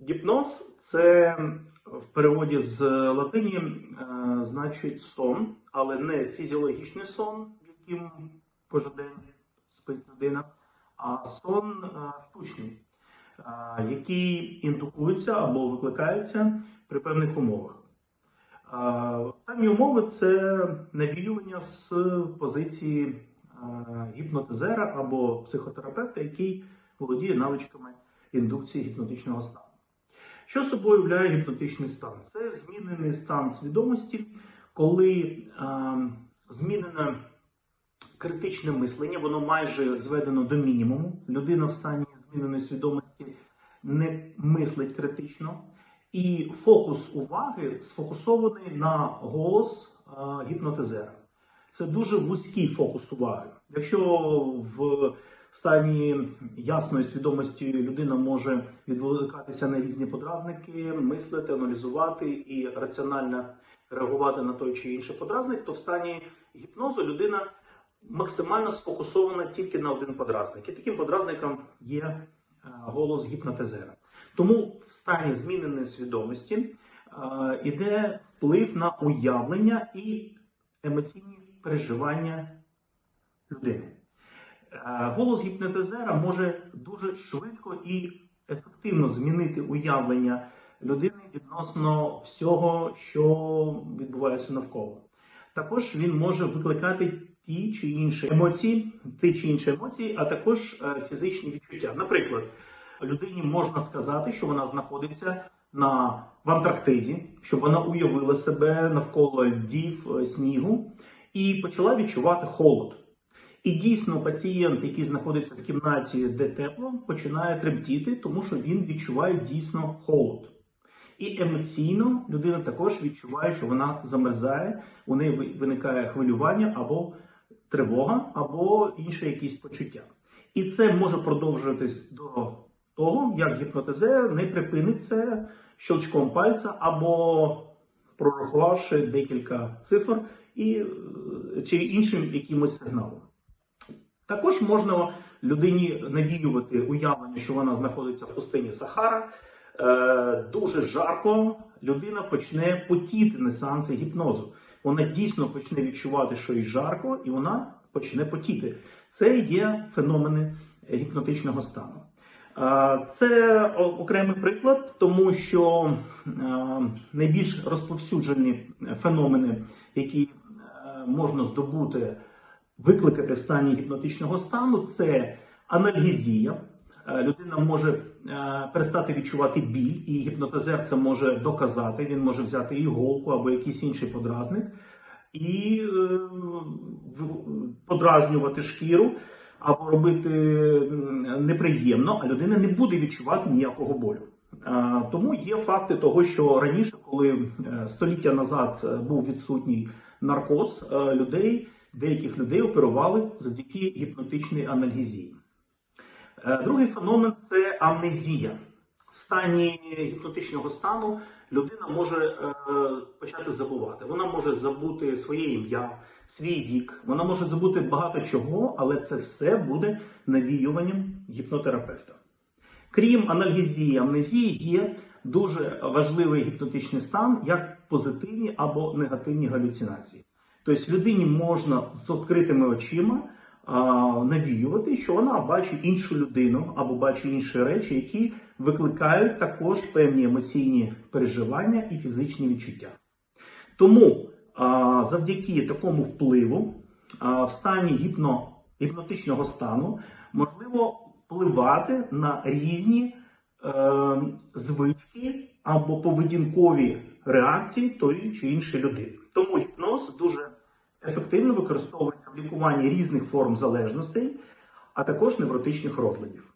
Гіпноз це в переводі з латині е, значить сон, але не фізіологічний сон, яким кожен спить людина, а сон е, штучний, е, який індукується або викликається при певних умовах. Певні умови це навіювання з позиції гіпнотизера або психотерапевта, який володіє навичками індукції гіпнотичного стану. Що собою являє гіпнотичний стан? Це змінений стан свідомості, коли е, змінене критичне мислення, воно майже зведено до мінімуму. Людина в стані зміненої свідомості не мислить критично, і фокус уваги сфокусований на голос е, гіпнотизера. Це дуже вузький фокус уваги. Якщо в стані ясної свідомості людина може відволікатися на різні подразники, мислити, аналізувати і раціонально реагувати на той чи інший подразник, то в стані гіпнозу людина максимально сфокусована тільки на один подразник. І таким подразником є е, голос гіпнотизера. Тому в стані зміненої свідомості е, іде вплив на уявлення і емоційні переживання людини. Е, Голос гіпнотизера може дуже швидко і ефективно змінити уявлення людини відносно всього, що відбувається навколо. Також він може викликати ті чи інші емоції, ті чи інші емоції, а також е, фізичні відчуття. Наприклад, людині можна сказати, що вона знаходиться на в Антарктиді, щоб вона уявила себе навколо дів е, снігу і почала відчувати холод. І дійсно пацієнт, який знаходиться в кімнаті, де тепло, починає тремтіти, тому що він відчуває дійсно холод. І емоційно людина також відчуває, що вона замерзає, у неї виникає хвилювання або тривога, або інше якісь почуття. І це може продовжуватись до того, як гіпнотизер не припинить це щелчком пальця або прорахувавши декілька цифр і, е, чи іншим якимось сигналом. Також можна людині навіювати уявлення, що вона знаходиться в пустині Сахара. Е, дуже жарко, людина почне потіти на сеансі гіпнозу. Вона дійсно почне відчувати, що їй жарко, і вона почне потіти. Це є феномени гіпнотичного стану. Е, Це окремий приклад, тому що е, найбільш розповсюджені феномени, які е, можна здобути викликати в стані гіпнотичного стану це анальгезія. Е, Людина може е, перестати відчувати біль, і гіпнотизер це може доказати. Він може взяти іголку або якийсь інший подразник і е, подразнювати шкіру або робити неприємно, а людина не буде відчувати ніякого болю. Е, Тому є факти того, що раніше, коли е, століття назад е, був відсутній наркоз, людей, деяких людей оперували завдяки гіпнотичній анальгезії. Другий феномен це амнезія. В стані гіпнотичного стану людина може почати забувати. Вона може забути своє ім'я, свій вік, вона може забути багато чого, але це все буде навіюванням гіпнотерапевта. Крім анальгезії, амнезії є дуже важливий гіпнотичний стан, як позитивні або негативні галюцинації. Тобто людині можна з відкритими очима а, навіювати, що вона бачить іншу людину або бачить інші речі, які викликають також певні емоційні переживання і фізичні відчуття. Тому завдяки такому впливу в стані гіпно, гіпнотичного стану можливо впливати на різні е, звички або поведінкові реакції тої чи іншої людини. Тому гіпноз дуже ефективно використовується в лікуванні різних форм залежностей, а також невротичних розладів.